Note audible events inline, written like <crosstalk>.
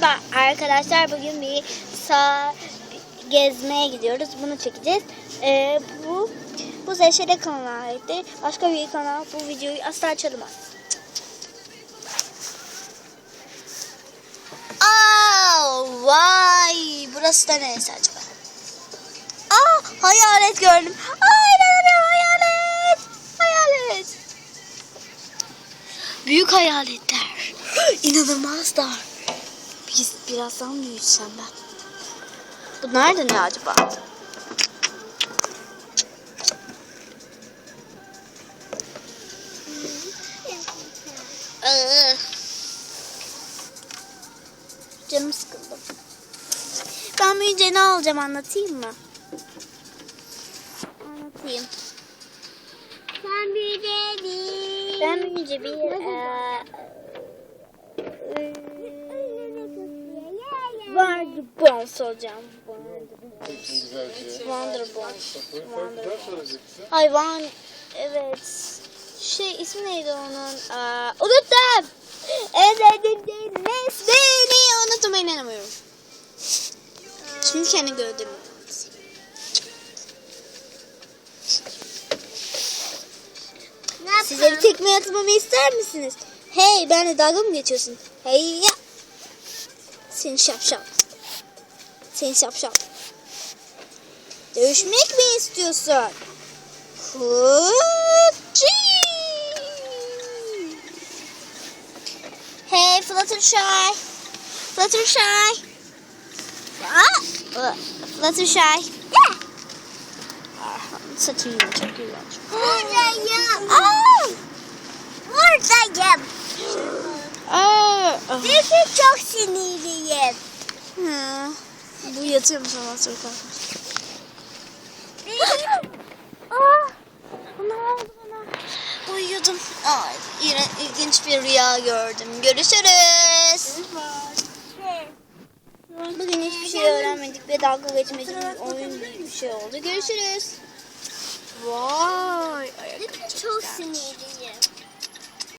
Merhaba arkadaşlar. Bugün bir sağ gezmeye gidiyoruz. Bunu çekeceğiz. Ee, bu bu Zeşere kanalına aitti. Başka bir kanal bu videoyu asla çalamaz. Aa, vay! Burası da neresi acaba? Aa, hayalet gördüm. Aa, inanamıyorum hayalet. Hayalet. Büyük hayaletler. <gasps> İnanılmazlar. Biz birazdan büyüsem ben. Bu nerede ne acaba? Canım sıkıldı. Ben büyüyünce ne olacağım anlatayım mı? Anlatayım. Sen büyüdün. Ben büyüyünce bir eee, Wonder Bones olacağım. Wonder Bones. Wonder Bones. Hayvan. Evet. Şey ismi neydi onun? Aa, unuttum. Ezedin ismini unuttum inanamıyorum. Şimdi kendi gördüm. Size bir tekme atmamı ister misiniz? Hey benle dalga mı geçiyorsun? Hey ya. Seni şapşal. Seni şapşal. Dövüşmek mi istiyorsun? Hıçı. Hey Fluttershy. Fluttershy. I, Fluttershy. Yeah. Ah, Saçım çok güzel. Buradayım. Aa! Buradayım. Aa! Sizi çok sinirliyim. Ha. Bu yatıyor mu sabah sonra kalkmış? <laughs> Aa, Ne oldu bana? Uyuyordum. Aa, yine ilginç bir rüya gördüm. Görüşürüz. Bugün hiçbir şey öğrenmedik ve dalga geçmediğimiz oyun bir şey oldu. Görüşürüz.